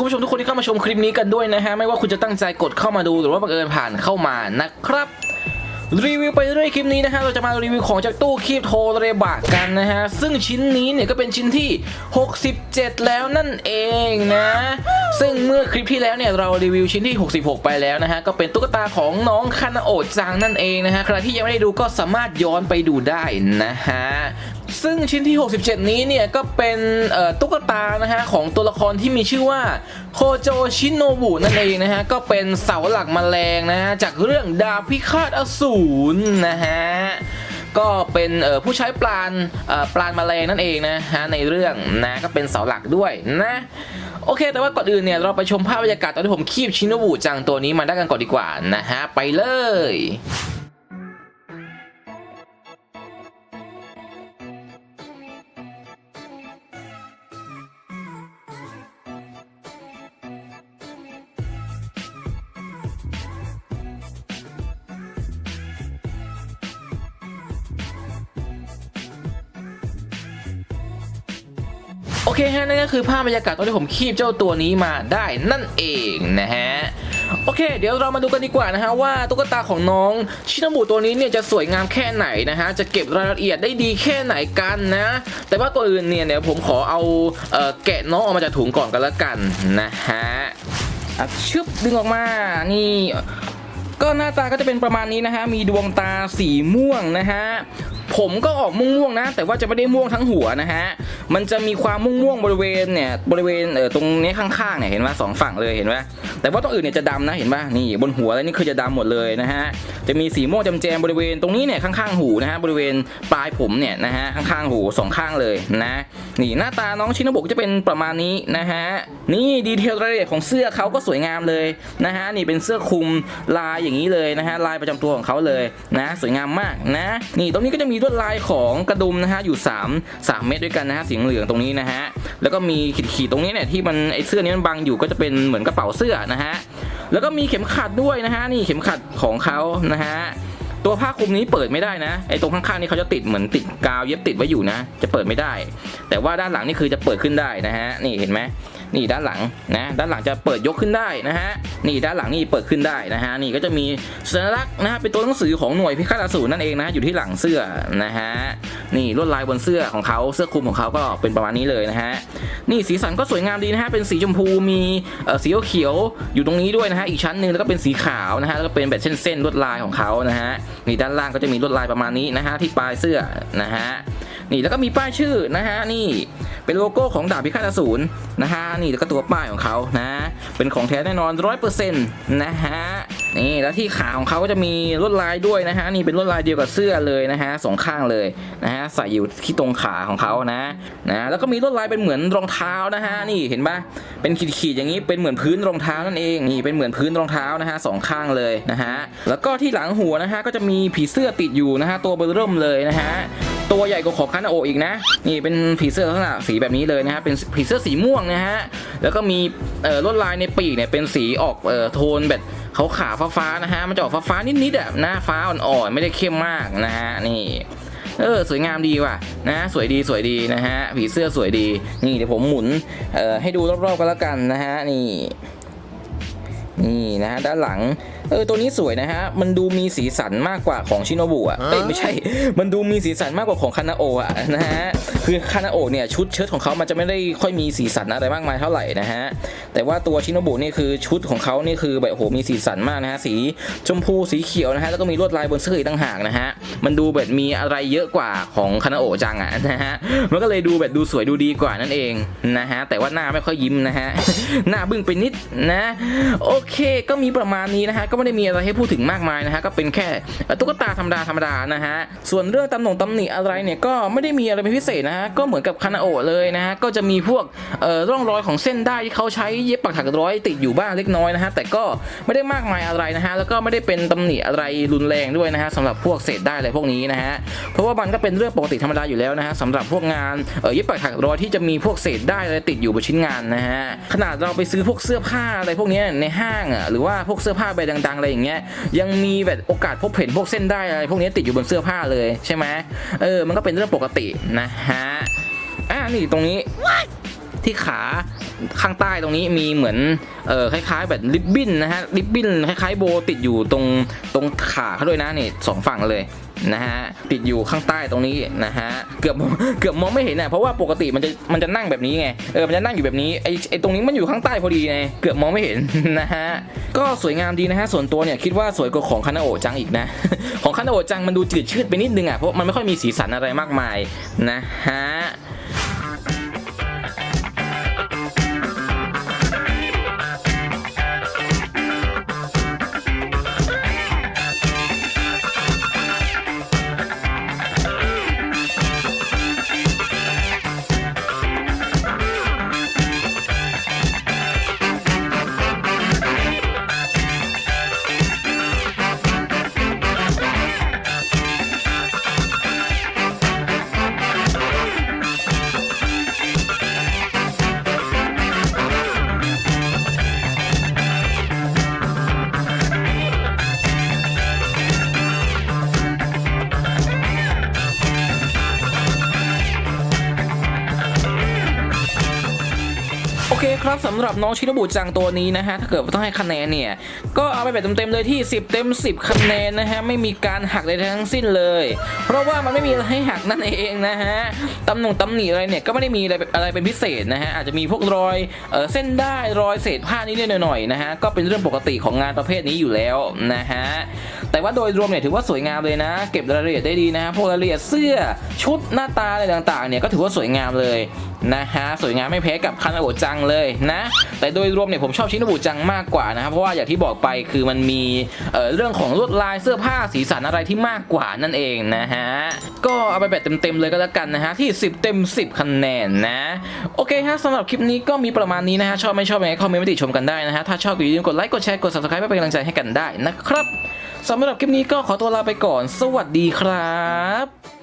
คุณผู้ชมทุกคนที่เข้ามาชมคลิปนี้กันด้วยนะฮะ ไม่ว่าคุณจะตั้งใจกดเข้ามาดูหรือว่าบังเอิญผ่านเข้ามานะครับรีวิวไปเรื่อยคลิปนี้นะฮะเราจะมารีวิวของจากตู้คีบโทเรบะกันนะฮะ ซึ่งชิ้นนี้เนี่ยก็เป็นชิ้นที่ 67 แล้วนั่นเองนะ ซึ่งเมื่อคลิปที่แล้วเนี่ยเรารีวิวชิ้นที่ 66 ไปแล้วนะฮะ ก็เป็นตุ๊กตาของน้องคานาโอจังนั่นเองนะฮะ ใครที่ยังไม่ได้ดูก็สามารถย้อนไปดูได้นะฮะ ซึ่งชิ้นที่ 67 นี้เนี่ยก็เป็นตุ๊กตานะฮะของตัวละครที่มีชื่อว่าโคโจชินโนบุนั่นเองนะฮะก็เป็นเสาหลักแมลงนะฮะจากเรื่องดาบพิฆาตอสูรนะฮะก็เป็นผู้ใช้ปราณปราณแมลงนั่นเองนะฮะในเรื่องนะก็เป็นเสาหลักด้วยนะโอเค แต่ว่าก่อนอื่นเนี่ยเราไปชมภาพบรรยากาศตอนที่ผมคีบชินโนบุจังตัวนี้มาได้กันก่อนดีกว่านะฮะไปเลย เคฮะนั่นก็คือภาพบรรยากาศตอนที่ผมคีบเจ้าตัวนี้มาได้นั่นเองนะฮะโอเค เดี๋ยวเรามาดูกันดีกว่านะฮะว่าตุ๊กตาของน้องชินบุตัวนี้เนี่ยจะสวยงามแค่ไหนนะฮะจะเก็บรายละเอียดได้ดีแค่ไหนกันนะ แต่ว่าตัวอื่นเนี่ยเดี๋ยวผมขอเอาเออแกะน้องออกมาจากถุงก่อนกันละกันนะฮะชึบดึงออกมานี่ก็หน้าตาก็จะเป็นประมาณนี้นะฮะ มีดวงตาสีม่วงนะฮะ ผมก็ออกม่วงๆนะ แต่ว่าจะไม่ได้ม่วงทั้งหัวนะฮะมันจะมีความม่วงๆบริเวณเนี่ยบริเวณเออตรงนี้ข้างๆเนี่ยเห็นว่าสองฝั่งเลยเห็นไหมแต่ว่าตรงอื่นเนี่ยจะดำนะเห็นป่ะนี่บนหัวแล้วนี่คือจะดำหมดเลยนะฮะจะมีสีม่วงแจมๆบริเวณตรงนี้เนี่ยข้างๆหูนะฮะบริเวณปลายผมเนี่ยนะฮะข้างๆหูสองข้างเลยนะนี่หน้าตาน้องชินโนบุจะเป็นประมาณนี้นะฮะนี่ดีเทลรายละเอียดของเสื้อเขาก็สวยงามเลยนะฮะนี่เป็นเสื้อคลุมลายอย่างนี้เลยนะฮะลายประจำตัวของเขาเลยนะ สวยงามมากนะ นี่ตรงนี้ก็จะมีลวดลายของกระดุมนะฮะอยู่ 3 3 เม็ดด้วยกันนะฮะสีเหลืองตรงนี้นะฮะแล้วก็มีขีดๆตรงนี้เนี่ยที่มันไอเสื้อนี้มันบังอยู่ก็จะเป็นเหมือนกระเป๋าเสื้อนะฮะแล้วก็มีเข็มขัดด้วยนะฮะนี่เข็มขัดของเขานะฮะตัวผ้าคลุมนี้เปิดไม่ได้นะไอ้ตรงข้างๆนี่เขาจะติดเหมือนติดกาวเย็บติดไว้อยู่นะ จะเปิดไม่ได้ แต่ว่าด้านหลังนี่คือจะเปิดขึ้นได้นะฮะนี่เห็นไหม นี่ด้านหลังนะด้านหลังจะเปิดยกขึ้นได้นะฮะนี่ด้านหลังนี่เปิดขึ้นได้นะฮะนี่ก็จะมีสัญลักษณ์นะฮะเป็นตัวหนังสือของหน่วยพิฆาตอสูรนั่นเองนะอยู่ที่หลังเสื้อนะฮะนี่ลวดลายบนเสื้อของเขาเสื้อคลุมของเขาก็เป็นประมาณนี้เลยนะฮะนี่สีสันก็สวยงามดีนะฮะเป็นสีชมพูมีเอ่อสีเขียวอยู่ตรงนี้ด้วยนะฮะอีกชั้นหนึ่งแล้วก็เป็นสีขาวนะฮะแล้วก็เป็นแบบเส้นๆลวดลายของเขานะฮะนี่ด้านล่างก็จะมีลวดลายประมาณนี้นะฮะที่ปลายเสื้อนะฮะ นี่แล้วก็มีป้ายชื่อนะฮะนี่เป็นโลโก้ของดาบพิฆาตอสูรนะฮะนี่แล้วก็ตัวป้ายของเขานะ เป็นของแท้แน่นอนร้อยเปอร์เซ็นต์นะฮะนี่แล้วที่ขาของเขาก็จะมีลวดลายด้วยนะฮะนี่เป็นลวดลายเดียวกับเสื้อเลยนะฮะสองข้างเลยนะฮะใส่อยู่ที่ตรงขาของเขานะนะแล้วก็มีลวดลายเป็นเหมือนรองเท้านะฮะนี่เห็นปะเป็นขีดๆอย่างนี้เป็นเหมือนพื้นรองเท้านั่นเองนี่เป็นเหมือนพื้นรองเท้านะฮะสองข้างเลยนะฮะแล้วก็ที่หลังหัวนะฮะก็จะมีผีเสื้อติดอยู่นะฮะตัวเบอร์เริ่มเลยนะฮะ ตัวใหญ่กว่าของคานาโออีกนะ นี่เป็นผีเสื้อลักษณะสีแบบนี้เลยนะฮะเป็นผีเสื้อสีม่วงนะฮะแล้วก็มีเอ่อลวดลายในปีกเนี่ยเป็นสีออกเอ่อโทนแบบเขาขาวๆฟ้านะฮะมันจะออกฟ้าๆนิดๆอะน้าฟ้าอ่อนๆไม่ได้เข้มมากนะฮะนี่เออสวยงามดีว่ะนะสวยดีสวยดีนะฮะผีเสื้อสวยดี นี่เดี๋ยวผมหมุนเอ่อให้ดูรอบๆกันแล้วกันนะฮะนี่ นี่นะฮะด้านหลังเออตัวนี้สวยนะฮะมันดูมีสีสันมากกว่าของชิโนบุอะเอ้ยไม่ใช่ มันดูมีสีสันมากกว่าของคานาโอะอะนะฮะคือคานาโอะเนี่ยชุดเชิ้ตของเขามันจะไม่ได้ค่อยมีสีสันอะไรมากมายเท่าไหร่นะฮะแต่ว่าตัวชิโนบุนี่คือชุดของเขานี่คือแบบโอ้โหมีสีสันมากนะฮะสีชมพูสีเขียวนะฮะแล้วก็มีลวดลายบนเสื้ออีกต่างหากนะฮะมันดูแบบมีอะไรเยอะกว่าของคานาโอะจังอะนะฮะมันก็เลยดูแบบดูสวยดูดีกว่านั่นเองนะฮะแต่ว่าหน้าไม่ค่อยยิ้มนะฮะหน้าบึ้งไปนิดนะโอเคก็มีประมาณนี้นะฮะก็ไม่ได้มีอะไรให้พูดถึงมากมายนะฮะก็เป็นแค่ตุ๊กตาธรรมดาธรรมดานะฮะส่วนเรื่องตำหนงตำหนิอะไรเนี่ยก็ไม่ได้มีอะไรเป็นพิเศษนะฮะก็เหมือนกับคานาโอะเลยนะฮะก็จะมีพวกร่องรอยของเส้นได้ที่เขาใช้เย็บปักถักร้อยติดอยู่บ้างเล็กน้อยนะฮะแต่ก็ไม่ได้มากมายอะไรนะฮะแล้วก็ไม่ได้เป็นตำหนิอะไรรุนแรงด้วยนะฮะสำหรับพวกเศษได้อะไรพวกนี้นะฮะเพราะว่ามันก็เป็นเรื่องปกติธรรมดาอยู่แล้วนะฮะสำหรับพวกงานเย็บปักถักร้อยที่จะมีพวกเศษได้อะไรติดอยู่บนชิ้นงานนะฮะขนาดเราไปซื้อพวกเสื้อผ้าอะไรพวกนี้ในห้างอะหรือว่าพวกเสื้อผ้าแบรนด์ดังๆอะไรอย่างเงี้ยยังมีแบบโอกาสพบเห็นพวกเส้นได้อะไรพวกนี้ติดอยู่บนเสื้อผ้าเลยใช่ไหมเออมันก็เป็นเรื่องปกตินะฮะอ่านี่ตรงนี้ที่ขาข้างใต้ตรงนี้มีเหมือนเออคล้ายๆแบบริบบิ้นนะฮะริบบิ้นคล้ายๆโบติดอยู่ตรงตรงขาเขาด้วยนะนี่สองฝั่งเลย นะฮะติดอยู่ข้างใต้ตรงนี้นะฮะเกือบเกือบมองไม่เห็นนะเพราะว่าปกติมันจะมันจะนั่งแบบนี้ไงเออมันจะนั่งอยู่แบบนี้ไอไอตรงนี้มันอยู่ข้างใต้พอดีไงเกือบมองไม่เห็นนะฮะก็สวยงามดีนะฮะส่วนตัวเนี่ยคิดว่าสวยกว่าของคานาโอจังอีกนะ ของคานาโอจังมันดูจืดชืดไปนิดนึงอะเพราะมันไม่ค่อยมีสีสันอะไรมากมายนะฮะ ครับสำหรับน้องชินบุจังตัวนี้นะฮะถ้าเกิดว่าต้องให้คะแนนเนี่ยก็เอาไปแบบเต็มๆเลยที่ 10 เต็ม 10 คะแนนนะฮะไม่มีการหักใดทั้งสิ้นเลย เพราะว่ามันไม่มีอะไรให้หักนั่นเองนะฮะตำหนงตำหนิอะไรเนี่ยก็ไม่ได้มีอะไรอะไรเป็นพิเศษนะฮะอาจจะมีพวกรอยเออเส้นได้รอยเศษผ้านิดหน่อยๆนะฮะก็เป็นเรื่องปกติของงานประเภทนี้อยู่แล้วนะฮะแต่ว่าโดยรวมเนี่ยถือว่าสวยงามเลยนะ เก็บรายละเอียดได้ดีนะฮะพวกรายละเอียดเสื้อชุดหน้าตาอะไรต่างๆเนี่ยก็ถือว่าสวยงามเลยนะฮะสวยงามไม่แพ้กับคานาโอจังเลยนะ แต่โดยรวมเนี่ยผมชอบชินบุจังมากกว่านะครับเพราะว่าอย่างที่บอกไปคือมันมีเเรื่องของลวดลายเสื้อผ้าสีสันอะไรที่มากกว่านั่นเองนะฮะก็เอาไปแบบเต็มๆเลยก็แล้วกันนะฮะที่ 10 เต็ม 10คะแนนนะโอเคฮะสำหรับคลิปนี้ก็มีประมาณนี้นะฮะชอบไม่ชอบยังไงคอมเมนต์มาติชมกันได้นะฮะถ้าชอบก็อย่าลืมกดไลค์กดแชร์กด subscribe เพื่อเป็นกำลังใจให้กันได้นะครับสำหรับคลิปนี้ก็ขอตัวลาไปก่อน สวัสดีครับ